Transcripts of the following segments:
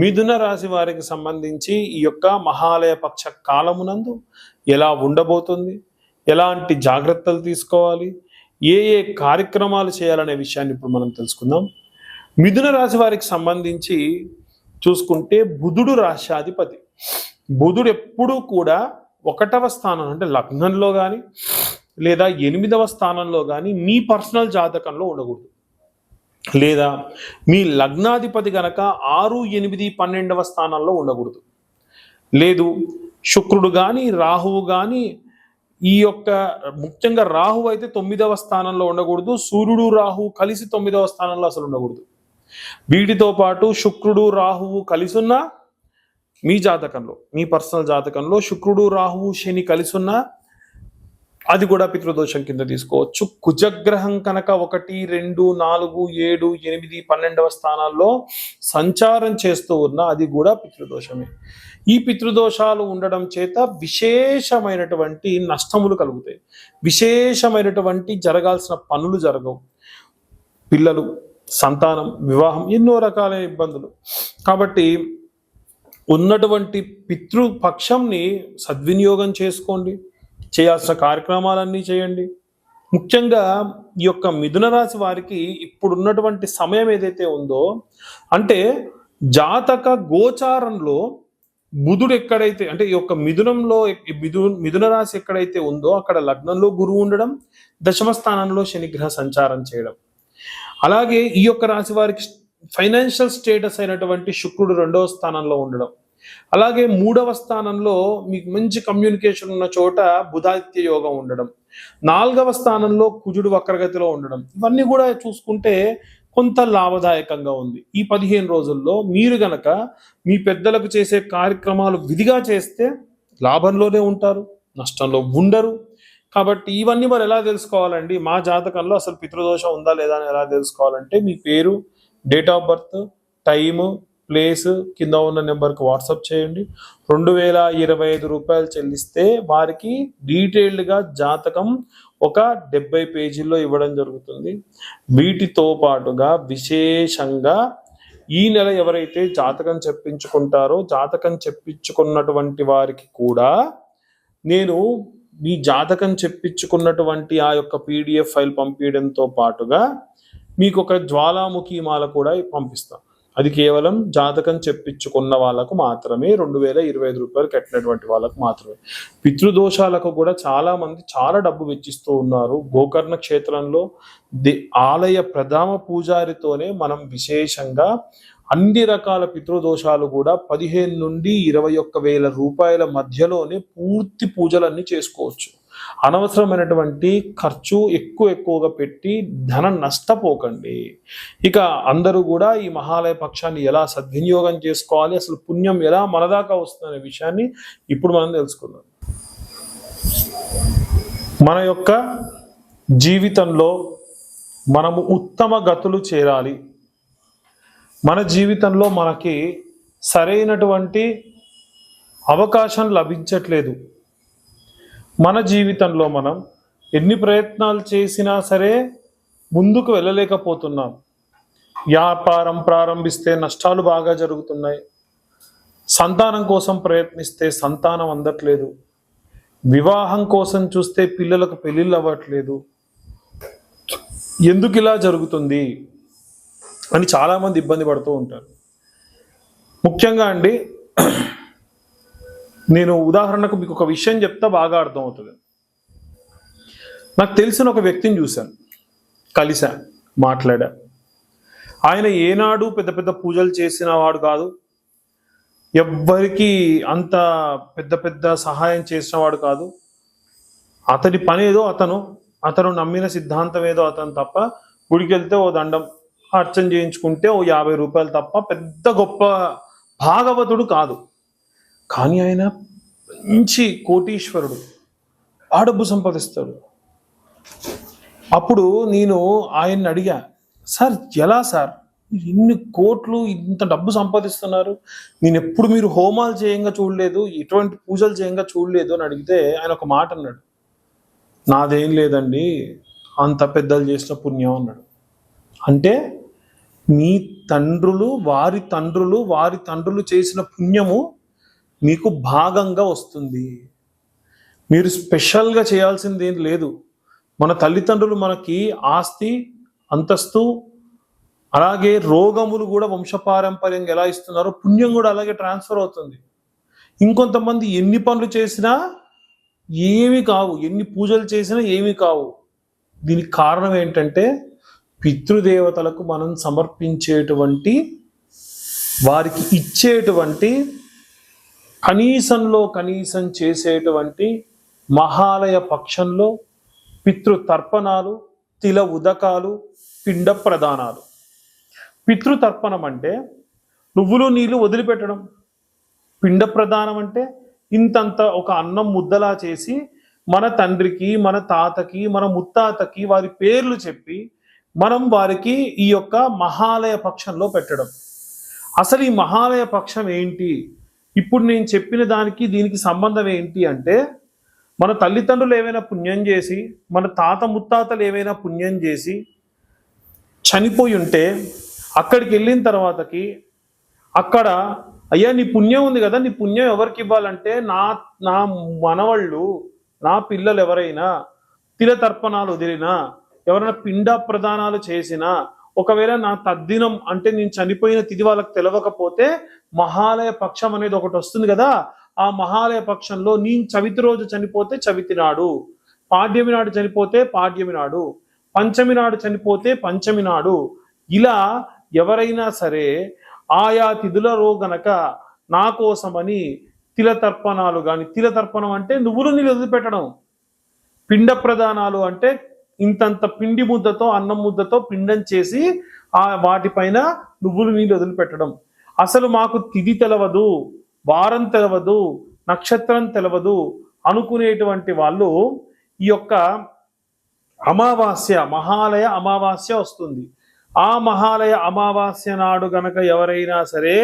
మిథున రాశి వారికి సంబంధించి ఈ యొక్క మహాలయ పక్ష కాలమునందు ఎలా ఉండబోతుంది? ఎలాంటి జాగ్రత్తలు తీసుకోవాలి? ఏ ఏ కార్యక్రమాలు చేయాలనే విషయాన్ని ఇప్పుడు మనం తెలుసుకుందాం. మిథున రాశి వారికి సంబంధించి చూసుకుంటే బుధుడు రాశాధిపతి బుధుడు ఎప్పుడూ కూడా ఒకటవ స్థానం అంటే లగ్నంలో కానీ లేదా ఎనిమిదవ స్థానంలో కానీ మీ పర్సనల్ జాతకంలో ఉండకూడదు. లేదా మీ లగ్నాధిపతి గనక ఆరు ఎనిమిది పన్నెండవ స్థానాల్లో ఉండకూడదు. లేదు శుక్రుడు కానీ రాహువు కానీ ఈ యొక్క ముఖ్యంగా రాహువు అయితే తొమ్మిదవ స్థానంలో ఉండకూడదు సూర్యుడు రాహువు కలిసి తొమ్మిదవ స్థానంలో అసలు ఉండకూడదు. వీటితో పాటు శుక్రుడు రాహువు కలిసి మీ జాతకంలో మీ పర్సనల్ జాతకంలో శుక్రుడు రాహువు శని కలిసి ఉన్నా అది కూడా పితృదోషం కింద తీసుకోవచ్చు. కుజగ్రహం కనుక ఒకటి రెండు నాలుగు ఏడు ఎనిమిది పన్నెండవ స్థానాల్లో సంచారం చేస్తూ ఉన్న అది కూడా పితృదోషమే. ఈ పితృదోషాలు ఉండడం చేత విశేషమైనటువంటి నష్టములు కలుగుతాయి. విశేషమైనటువంటి జరగాల్సిన పనులు జరగవు. పిల్లలు సంతానం వివాహం ఎన్నో రకాల ఇబ్బందులు. కాబట్టి ఉన్నటువంటి పితృపక్షంని సద్వినియోగం చేసుకోండి. చేయాల్సిన కార్యక్రమాలన్నీ చేయండి. ముఖ్యంగా ఈ యొక్క మిథున రాశి వారికి ఇప్పుడున్నటువంటి సమయం ఏదైతే ఉందో అంటే జాతక గోచారంలో బుధుడు ఎక్కడైతే అంటే ఈ యొక్క మిథునంలో మిథు మిథున రాశి ఎక్కడైతే ఉందో అక్కడ లగ్నంలో గురువు ఉండడం దశమ స్థానంలో శనిగ్రహ సంచారం చేయడం. అలాగే ఈ యొక్క రాశి వారికి ఫైనాన్షియల్ స్టేటస్ అయినటువంటి శుక్రుడు రెండవ స్థానంలో ఉండడం. అలాగే మూడవ స్థానంలో మీకు మంచి కమ్యూనికేషన్ ఉన్న చోట బుధాదిత్య యోగం ఉండడం. నాలుగవ స్థానంలో కుజుడు వక్రగతిలో ఉండడం. ఇవన్నీ కూడా చూసుకుంటే కొంత లాభదాయకంగా ఉంది. ఈ పదిహేను రోజుల్లో మీరు గనక మీ పెద్దలకు చేసే కార్యక్రమాలు విధిగా చేస్తే లాభంలోనే ఉంటారు నష్టంలో ఉండరు. కాబట్టి ఇవన్నీ మరి ఎలా తెలుసుకోవాలండి? మా జాతకంలో అసలు పితృదోషం ఉందా లేదా అని ఎలా తెలుసుకోవాలంటే మీ పేరు date of birth time place కింద ఉన్న నెంబర్కి వాట్సాప్ చేయండి. రెండు వేల ఇరవై ఐదు రూపాయలు చెల్లిస్తే వారికి డీటెయిల్డ్గా జాతకం ఒక డెబ్బై పేజీల్లో ఇవ్వడం జరుగుతుంది. వీటితో పాటుగా విశేషంగా ఈ నెల ఎవరైతే జాతకం చెప్పించుకుంటారో జాతకం చెప్పించుకున్నటువంటి వారికి కూడా నేను మీ జాతకం చెప్పించుకున్నటువంటి ఆ యొక్క పీడిఎఫ్ ఫైల్ పంపించడంతో పాటుగా మీకు ఒక జ్వాలాముఖి మాల కూడా పంపిస్తాను. అది కేవలం జాతకం చెప్పించుకున్న వాళ్ళకు మాత్రమే రెండు వేల ఇరవై ఐదు రూపాయలు కట్టినటువంటి వాళ్ళకు మాత్రమే. పితృదోషాలకు కూడా చాలా మంది చాలా డబ్బు వెచ్చిస్తూ ఉన్నారు. గోకర్ణ క్షేత్రంలో ది ఆలయ ప్రధాన పూజారితోనే మనం విశేషంగా అన్ని రకాల పితృదోషాలు కూడా పదిహేను నుండి ఇరవై ఒక్క వేల రూపాయల మధ్యలోనే పూర్తి పూజలన్నీ చేసుకోవచ్చు. అనవసరమైనటువంటి ఖర్చు ఎక్కువ ఎక్కువగా పెట్టి ధనం నష్టపోకండి. ఇక అందరూ కూడా ఈ మహాలయ పక్షాన్ని ఎలా సద్వినియోగం చేసుకోవాలి అసలు పుణ్యం ఎలా మనదాకా వస్తుందనే విషయాన్ని ఇప్పుడు మనం తెలుసుకుందాం. మన యొక్క జీవితంలో మనము ఉత్తమ గతులు చేరాలి. మన జీవితంలో మనకి సరైనటువంటి అవకాశం లభించట్లేదు. మన జీవితంలో మనం ఎన్ని ప్రయత్నాలు చేసినా సరే ముందుకు వెళ్ళలేకపోతున్నాం. వ్యాపారం ప్రారంభిస్తే నష్టాలు బాగా జరుగుతున్నాయి. సంతానం కోసం ప్రయత్నిస్తే సంతానం అందట్లేదు. వివాహం కోసం చూస్తే పిల్లలకు పెళ్ళిళ్ళు అవ్వట్లేదు. ఎందుకు ఇలా జరుగుతుంది అని చాలామంది ఇబ్బంది పడుతూ ఉంటారు. ముఖ్యంగా అండి నేను ఉదాహరణకు మీకు ఒక విషయం చెప్తా బాగా అర్థమవుతుంది. నాకు తెలిసిన ఒక వ్యక్తిని చూశాను. కలిసా మాట్లాడా. ఆయన ఏనాడు పెద్ద పెద్ద పూజలు చేసిన వాడు కాదు. ఎవ్వరికి అంత పెద్ద పెద్ద సహాయం చేసిన వాడు కాదు. అతని పని ఏదో అతను అతను నమ్మిన సిద్ధాంతం ఏదో అతను తప్ప గుడికి వెళ్తే ఓ దండం అర్చన చేయించుకుంటే ఓ యాభై రూపాయలు తప్ప పెద్ద గొప్ప భాగవతుడు కాదు. కానీ ఆయన మంచి కోటీశ్వరుడు. ఆ డబ్బు సంపాదిస్తాడు. అప్పుడు నేను ఆయన్ని అడిగా సార్ ఎలా సార్? ఇన్ని కోట్లు ఇంత డబ్బు సంపాదిస్తున్నారు. నేను ఎప్పుడు మీరు హోమాలు చేయంగా చూడలేదు ఎటువంటి పూజలు చేయంగా చూడలేదు అని అడిగితే ఆయన ఒక మాట అన్నాడు. నాదేం లేదండి అంత పెద్దలు చేసిన పుణ్యం అన్నాడు. అంటే మీ తండ్రులు వారి తండ్రులు వారి తండ్రులు చేసిన పుణ్యము మీకు భాగంగా వస్తుంది. మీరు స్పెషల్గా చేయాల్సింది ఏం లేదు. మన తల్లిదండ్రులు మనకి ఆస్తి అంతస్తు అలాగే రోగములు కూడా వంశపారంపర్యంగా ఎలా ఇస్తున్నారో పుణ్యం కూడా అలాగే ట్రాన్స్ఫర్ అవుతుంది. ఇంకొంతమంది ఎన్ని పనులు చేసినా ఏమి కావు. ఎన్ని పూజలు చేసినా ఏమి కావు. దీనికి కారణం ఏంటంటే పితృదేవతలకు మనం సమర్పించేటువంటి వారికి ఇచ్చేటువంటి కనీసంలో కనీసం చేసేటువంటి మహాలయ పక్షంలో పితృ తర్పణాలు తిల ఉదకాలు పిండ ప్రదానాలు. పితృతర్పణం అంటే నువ్వులు నీళ్ళు వదిలిపెట్టడం. పిండ ప్రదానం అంటే ఇంతంత ఒక అన్నం ముద్దలా చేసి మన తండ్రికి మన తాతకి మన ముత్తాతకి వారి పేర్లు చెప్పి మనం వారికి ఈ యొక్క మహాలయ పక్షంలో పెట్టడం. అసలు ఈ మహాలయ పక్షం ఏంటి? ఇప్పుడు నేను చెప్పిన దానికి దీనికి సంబంధం ఏంటి అంటే మన తల్లిదండ్రులు ఏమైనా పుణ్యం చేసి మన తాత ముత్తాతలు ఏమైనా పుణ్యం చేసి చనిపోయి ఉంటే అక్కడికి వెళ్ళిన తర్వాతకి అక్కడ అయ్యా నీ పుణ్యం ఉంది కదా నీ పుణ్యం ఎవరికి ఇవ్వాలంటే నా నా మనవళ్ళు నా పిల్లలు ఎవరైనా తిల తర్పణాలు వదిలినా ఎవరైనా పిండ ప్రదానాలు చేసినా ఒకవేళ నా తద్దినం అంటే నేను చనిపోయిన తిథి వాళ్ళకి తెలవకపోతే మహాలయ పక్షం అనేది ఒకటి వస్తుంది కదా ఆ మహాలయ పక్షంలో నేను చవితి రోజు చనిపోతే చవితి నాడు పాడ్యమి నాడు చనిపోతే పాడ్యమి నాడు పంచమి నాడు చనిపోతే పంచమి నాడు ఇలా ఎవరైనా సరే ఆయా తిథులలో గనక నా కోసమని తిల తర్పణాలు కానీ తిల తర్పణం అంటే నువ్వులు నీళ్ళు వదిలిపెట్టడం పిండ ప్రదానాలు అంటే ఇంతంత పిండి ముద్దతో అన్నం ముద్దతో పిండం చేసి ఆ వాటిపైన నువ్వులు నీళ్ళు వదిలిపెట్టడం. అసలు మాకు తిది తెలవదు వారం తెలవదు నక్షత్రం తెలవదు అనుకునేటువంటి వాళ్ళు ఈ యొక్క అమావాస్య మహాలయ అమావాస్య వస్తుంది. ఆ మహాలయ అమావాస్య నాడు గనక ఎవరైనా సరే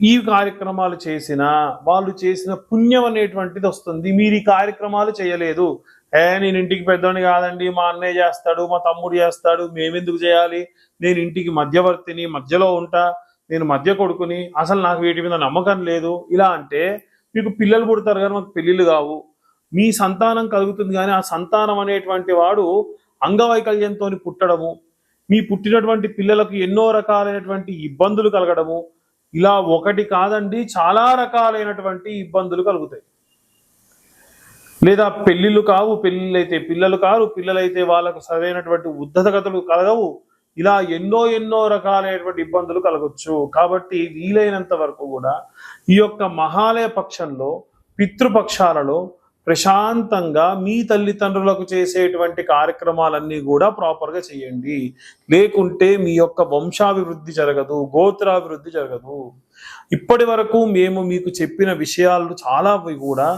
ఈ కార్యక్రమాలు చేసిన వాళ్ళు చేసిన పుణ్యం అనేటువంటిది వస్తుంది. మీరు ఈ కార్యక్రమాలు చేయలేదు. ఏ నేను ఇంటికి పెద్దోని కాదండి మా అన్నయ్య చేస్తాడు మా తమ్ముడు చేస్తాడు మేమెందుకు చేయాలి? నేను ఇంటికి మధ్యవర్తిని మధ్యలో ఉంటా నేను మధ్య కొడుకుని అసలు నాకు వీటి మీద నమ్మకం లేదు. ఇలా అంటే మీకు పిల్లలు పుడతారు కానీ మాకు పెళ్ళిళ్ళు కావు. మీ సంతానం కలుగుతుంది కానీ ఆ సంతానం అనేటువంటి వాడు అంగవైకల్యంతో పుట్టడము మీ పుట్టినటువంటి పిల్లలకు ఎన్నో రకాలైనటువంటి ఇబ్బందులు కలగడము ఇలా ఒకటి కాదండి చాలా రకాలైనటువంటి ఇబ్బందులు కలుగుతాయి. లేదా పెళ్ళిళ్ళు కావు పెళ్ళిళ్ళైతే పిల్లలు కారు పిల్లలైతే వాళ్ళకు సరైనటువంటి ఉద్ధతగతులు కలగవు. ఇలా ఎన్నో ఎన్నో రకాలైనటువంటి ఇబ్బందులు కలగవచ్చు కాబట్టి వీలైనంత వరకు కూడా ఈ యొక్క మహాలయ పక్షంలో పితృపక్షాలలో ప్రశాంతంగా మీ తల్లిదండ్రులకు చేసేటువంటి కార్యక్రమాలన్నీ కూడా ప్రాపర్గా చేయండి. లేకుంటే మీ యొక్క వంశాభివృద్ధి జరగదు గోత్రాభివృద్ధి జరగదు. ఇప్పటి వరకు మేము మీకు చెప్పిన విషయాలు చాలా కూడా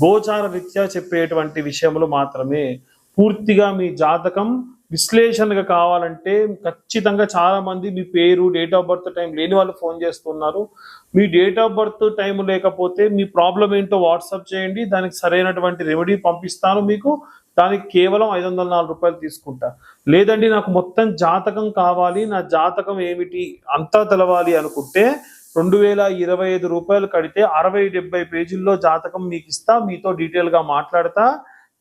గోచార రీత్యా చెప్పేటువంటి విషయంలో మాత్రమే పూర్తిగా మీ జాతకం విశ్లేషణగా కావాలంటే ఖచ్చితంగా చాలామంది మీ పేరు డేట్ ఆఫ్ బర్త్ టైం లేని వాళ్ళు ఫోన్ చేస్తున్నారు. మీ డేట్ ఆఫ్ బర్త్ టైం లేకపోతే మీ ప్రాబ్లం ఏంటో వాట్సాప్ చేయండి. దానికి సరైనటువంటి రెమెడీ పంపిస్తాను మీకు. దానికి కేవలం ఐదు వందల నాలుగు రూపాయలు తీసుకుంటా. లేదండి నాకు మొత్తం జాతకం కావాలి. నా జాతకం ఏమిటి అంతా తెలవాలి అనుకుంటే రెండు వేల ఇరవై ఐదు రూపాయలు కడితే అరవై డెబ్బై పేజీల్లో జాతకం మీకు ఇస్తా మీతో డీటెయిల్గా మాట్లాడతా.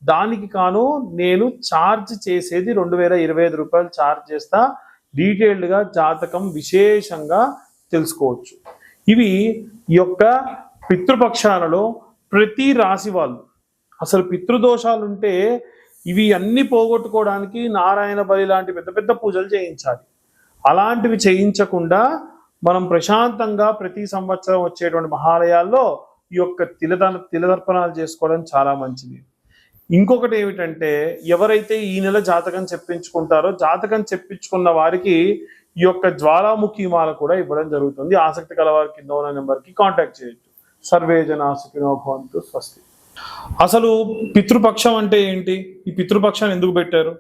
దానికి కాను నేను ఛార్జ్ చేసేది రెండు వేల ఇరవై ఐదు రూపాయలు ఛార్జ్ చేస్తా. డీటెయిల్డ్గా జాతకం విశేషంగా తెలుసుకోవచ్చు. ఇవి ఈ యొక్క పితృపక్షాలలో ప్రతి రాశి వాళ్ళు. అసలు పితృదోషాలు ఉంటే ఇవి అన్ని పోగొట్టుకోవడానికి నారాయణ బలి లాంటి పెద్ద పెద్ద పూజలు చేయించాలి. అలాంటివి చేయించకుండా మనం ప్రశాంతంగా ప్రతి సంవత్సరం వచ్చేటువంటి మహాలయాల్లో ఈ యొక్క తిలదన తిలదర్పణాలు చేసుకోవడం చాలా మంచిది. ఇంకొకటి ఏమిటంటే ఎవరైతే ఈ నెల జాతకం చెప్పించుకుంటారో జాతకం చెప్పించుకున్న వారికి ఈ యొక్క జ్వాలాముఖి మాల కూడా ఇవ్వడం జరుగుతుంది. ఆసక్తి కల కింద ఉన్న నెంబర్కి కాంటాక్ట్ చేయొచ్చు. సర్వే జన భవంతు స్వస్తి. అసలు పితృపక్షం అంటే ఏంటి? ఈ పితృపక్షాన్ని ఎందుకు పెట్టారు?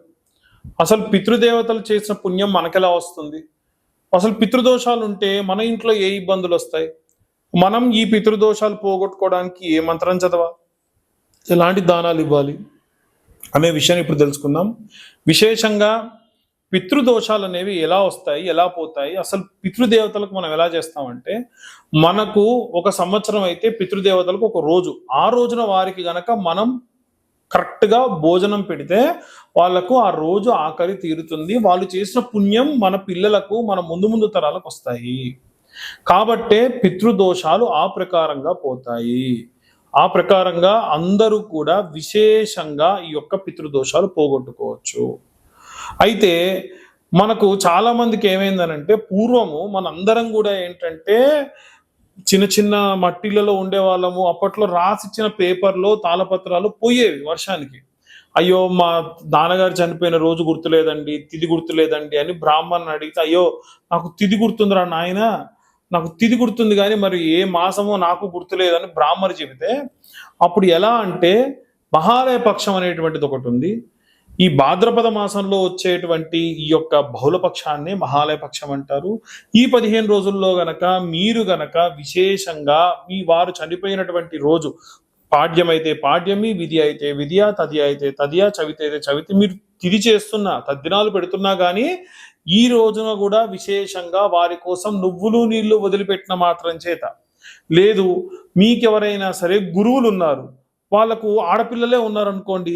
అసలు పితృదేవతలు చేసిన పుణ్యం మనకెలా వస్తుంది? అసలు పితృదోషాలు ఉంటే మన ఇంట్లో ఏ ఇబ్బందులు వస్తాయి మనం ఈ పితృదోషాలు పోగొట్టుకోవడానికి ఏ మంత్రం చదవా? ఎలాంటి దానాలు ఇవ్వాలి అనే విషయాన్ని ఇప్పుడు తెలుసుకుందాం. విశేషంగా పితృదోషాలు అనేవి ఎలా వస్తాయి ఎలా పోతాయి అసలు పితృదేవతలకు మనం ఎలా చేస్తామంటే మనకు ఒక సంవత్సరం అయితే పితృదేవతలకు ఒక రోజు. ఆ రోజున వారికి గనక మనం కరెక్ట్గా భోజనం పెడితే వాళ్ళకు ఆ రోజు ఆకలి తీరుతుంది. వాళ్ళు చేసిన పుణ్యం మన పిల్లలకు మన ముందు ముందు తరాలకు వస్తాయి. కాబట్టే పితృదోషాలు ఆ ప్రకారంగా పోతాయి. ఆ ప్రకారంగా అందరూ కూడా విశేషంగా ఈ యొక్క పితృదోషాలు పోగొట్టుకోవచ్చు. అయితే మనకు చాలా మందికి ఏమైందనంటే పూర్వము మనందరం కూడా ఏంటంటే చిన్న చిన్న మట్టిలలో ఉండే వాళ్ళము అప్పట్లో రాసిచ్చిన పేపర్లో తాళపత్రాలు పోయేవి వర్షానికి. అయ్యో మా నాన్నగారు చనిపోయిన రోజు గుర్తులేదండి తిది గుర్తులేదండి అని బ్రాహ్మణ్ అడిగితే అయ్యో నాకు తిది గుర్తుందిరా నాయన నాకు తిది గుర్తుంది కానీ మరి ఏ మాసమో నాకు గుర్తులేదని బ్రాహ్మణ్ చెబితే అప్పుడు ఎలా అంటే మహాలయ పక్షం అనేటువంటిది ఒకటి ఉంది. ఈ భాద్రపద మాసంలో వచ్చేటువంటి ఈ యొక్క బహుళపక్షాన్ని మహాలయ పక్షం అంటారు. ఈ పదిహేను రోజుల్లో గనక మీరు గనక విశేషంగా మీ వారు చనిపోయినటువంటి రోజు పాడ్యమైతే పాడ్యమి విధి అయితే విధియా తది అయితే తదియా చవితి అయితే చవితి మీరు తిది చేస్తున్నా తద్దినాలు పెడుతున్నా కానీ ఈ రోజున కూడా విశేషంగా వారి కోసం నువ్వులు నీళ్ళు వదిలిపెట్టిన మాత్రం చేత. లేదు మీకెవరైనా సరే గురువులు ఉన్నారు వాళ్ళకు ఆడపిల్లలే ఉన్నారనుకోండి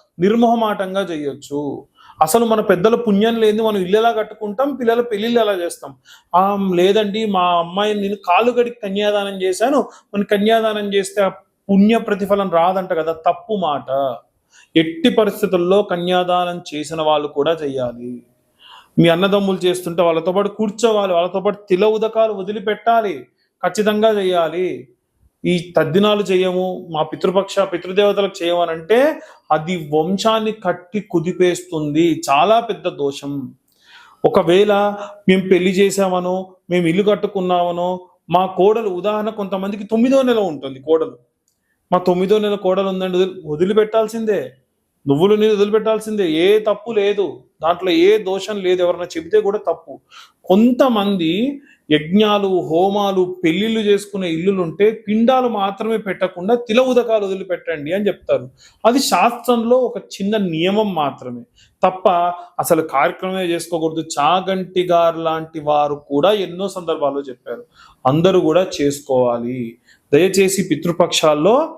నిర్మోహమాటంగా చేయొచ్చు. అసలు మన పెద్దల పుణ్యం లేని మనం ఇల్లు ఎలా కట్టుకుంటాం? పిల్లల పెళ్ళిళ్ళు ఎలా చేస్తాం? ఆ లేదండి మా అమ్మాయిని నేను కాలు గడికి కన్యాదానం చేశాను. మన కన్యాదానం చేస్తే ఆ పుణ్య ప్రతిఫలం రాదంట కదా తప్పు మాట. ఎట్టి పరిస్థితుల్లో కన్యాదానం చేసిన వాళ్ళు కూడా చెయ్యాలి మీ అన్నదమ్ములు చేస్తుంటే వాళ్ళతో పాటు కూర్చోవాలి వాళ్ళతో పాటు తిల ఉదకాలు వదిలిపెట్టాలి. ఖచ్చితంగా చేయాలి. ఈ తద్దినాలు చేయము మా పితృపక్ష పితృదేవతలకు చేయమనంటే అది వంశాన్ని కట్టి కుదిపేస్తుంది. చాలా పెద్ద దోషం. ఒకవేళ మేము పెళ్ళి చేసామనో మేము ఇల్లు కట్టుకున్నామనో మా కోడలు ఉదాహరణ కొంతమందికి తొమ్మిదో నెల ఉంటుంది కోడలు. మా తొమ్మిదో నెల కోడలు ఉందండి వదిలి వదిలిపెట్టాల్సిందే. నువ్వులు నేను వదిలిపెట్టాల్సిందే. ఏ తప్పు లేదు. దాంట్లో ఏ దోషం లేదు ఎవరైనా చెబితే కూడా తప్పు. కొంతమంది యజ్ఞాలు హోమాలు పెళ్ళిళ్ళు చేసుకునే ఇల్లులు ఉంటే పిండాలు మాత్రమే పెట్టకుండా తిల ఉదకాలు వదిలిపెట్టండి అని చెప్తారు. అది శాస్త్రంలో ఒక చిన్న నియమం మాత్రమే. తప్ప అసలు కార్యక్రమమే చేసుకోకూడదు. చాగంటి గారు లాంటి వారు కూడా ఎన్నో సందర్భాల్లో చెప్పారు. అందరూ కూడా చేసుకోవాలి. దయచేసి పితృపక్షాల్లో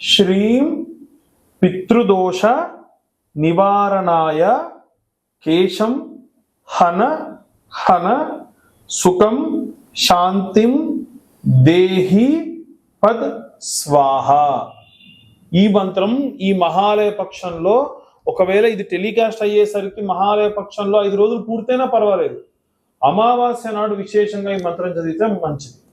శ్రీం పితృదోష నివారణాయ కేశం హన హన సుఖం శాంతిం దేహి పద్ స్వాహ ఈ మంత్రం ఈ మహాలయ పక్షంలో ఒకవేళ ఇది టెలికాస్ట్ అయ్యేసరికి మహాలయ పక్షంలో ఐదు రోజులు పూర్తయినా పర్వాలేదు. అమావాస్య నాడు విశేషంగా ఈ మంత్రం చదివితే మంచిది.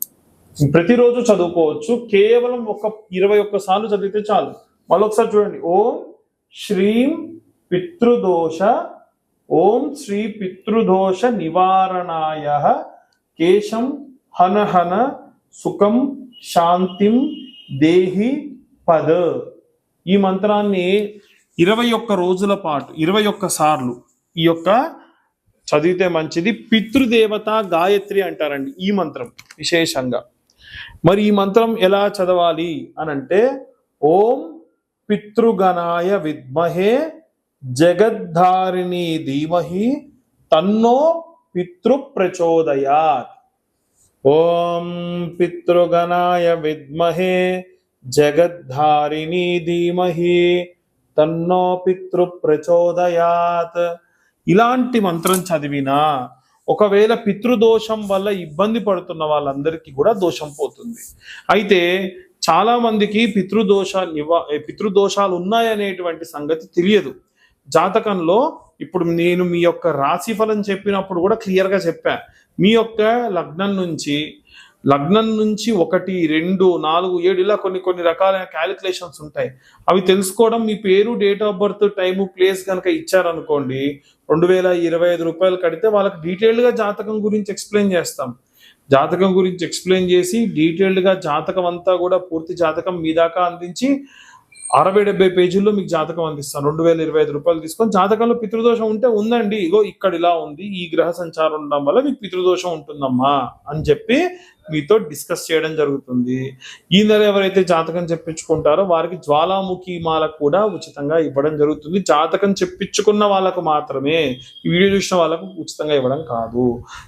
ప్రతిరోజు చదువుకోవచ్చు. కేవలం ఒక ఇరవై ఒక్క సార్లు చదివితే చాలు. మళ్ళొకసారి చూడండి. ఓం శ్రీం పితృదోష ఓం శ్రీ పితృదోష నివారణాయ. కేశం హనహన సుఖం శాంతిం దేహి పద. ఈ మంత్రాన్ని ఇరవై ఒక్క రోజుల పాటు ఇరవై ఒక్క సార్లు ఈ యొక్క చదివితే మంచిది. పితృదేవత గాయత్రి అంటారండి ఈ మంత్రం విశేషంగా. మరి ఈ మంత్రం ఎలా చదవాలి అని అంటే ఓం పితృగణాయ విద్మహే జగద్ధారిణి ధీమహి తన్నో పితృప్రచోదయాత్. ఓం పితృగణాయ విద్మహే జగద్ధారిణి ధీమహి తన్నో పితృ ప్రచోదయాత్ ఇలాంటి మంత్రం చదివినా ఒకవేళ పితృదోషం వల్ల ఇబ్బంది పడుతున్న వాళ్ళందరికీ కూడా దోషం పోతుంది. అయితే చాలా మందికి పితృదోష నివా పితృదోషాలు ఉన్నాయనేటువంటి సంగతి తెలియదు. జాతకంలో ఇప్పుడు నేను మీ యొక్క రాశి ఫలం చెప్పినప్పుడు కూడా క్లియర్గా చెప్పా. మీ యొక్క లగ్నం నుంచి లగ్నం నుంచి ఒకటి రెండు నాలుగు ఏడు ఇలా కొన్ని కొన్ని రకాలైన క్యాలిక్యులేషన్స్ ఉంటాయి. అవి తెలుసుకోవడం మీ పేరు date of birth time place కనుక ఇచ్చారనుకోండి రెండు వేల ఇరవై ఐదు రూపాయలు కడితే వాళ్ళకి డీటెయిల్డ్గా జాతకం గురించి ఎక్స్ప్లెయిన్ చేస్తాం. జాతకం గురించి ఎక్స్ప్లెయిన్ చేసి డీటెయిల్డ్గా జాతకం అంతా కూడా పూర్తి జాతకం మీ దాకా అందించి అరవై డెబ్బై పేజీల్లో మీకు జాతకం అందిస్తాను రెండు వేల ఇరవై ఐదు రూపాయలు తీసుకొని జాతకంలో పితృదోషం ఉంటే ఉందండి. ఇగో ఇక్కడ ఇలా ఉంది ఈ గ్రహ సంచారం ఉండడం వల్ల మీకు పితృదోషం ఉంటుందమ్మా అని చెప్పి మీతో డిస్కస్ చేయడం జరుగుతుంది. ఈ నెల ఎవరైతే జాతకం చెప్పించుకుంటారో వారికి జ్వాలాముఖి మాల కూడా ఉచితంగా ఇవ్వడం జరుగుతుంది. జాతకం చెప్పించుకున్న వాళ్ళకు మాత్రమే ఈ వీడియో చూసిన వాళ్ళకు ఉచితంగా ఇవ్వడం కాదు.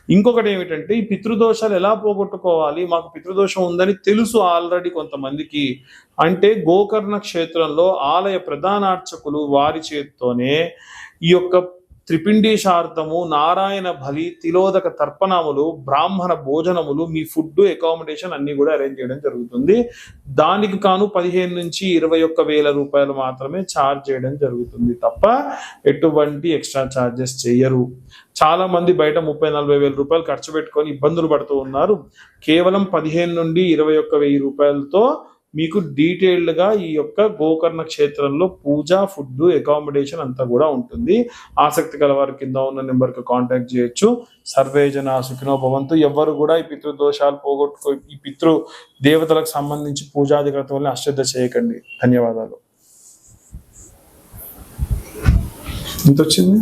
ఇంకొకటి ఏమిటంటే ఈ పితృదోషాలు ఎలా పోగొట్టుకోవాలి? మాకు పితృదోషం ఉందని తెలుసు ఆల్రెడీ కొంతమందికి. అంటే గోకర్ణ క్షేత్రంలో ఆలయ ప్రధానార్చకులు వారి చేత్తోనే ఈ యొక్క త్రిపిండీశార్థము నారాయణ బలి తిలోదక తర్పణములు బ్రాహ్మణ భోజనములు మీ ఫుడ్ అకామిడేషన్ అన్ని కూడా అరేంజ్ చేయడం జరుగుతుంది. దానికి కాను పదిహేను నుంచి ఇరవై ఒక్క వేల రూపాయలు మాత్రమే ఛార్జ్ చేయడం జరుగుతుంది తప్ప ఎటువంటి ఎక్స్ట్రా ఛార్జెస్ చేయరు. చాలా మంది బయట ముప్పై నలభై వేల రూపాయలు ఖర్చు పెట్టుకొని ఇబ్బందులు పడుతూ ఉన్నారు. కేవలం పదిహేను నుండి ఇరవై ఒక్క వెయ్యి రూపాయలతో మీకు డీటెయిల్డ్గా ఈ యొక్క గోకర్ణ క్షేత్రంలో పూజ ఫుడ్ అకామిడేషన్ అంతా కూడా ఉంటుంది. ఆసక్తి గల వారి కింద ఉన్న నెంబర్కి కాంటాక్ట్ చేయొచ్చు. సర్వే జన సుఖినో భవంతు. ఎవరు కూడా ఈ పితృ దోషాలు పోగొట్టుకో ఈ పితృ దేవతలకు సంబంధించి పూజాధికృతం వల్ల అశ్రద్ధ చేయకండి. ధన్యవాదాలు. ఎంత వచ్చింది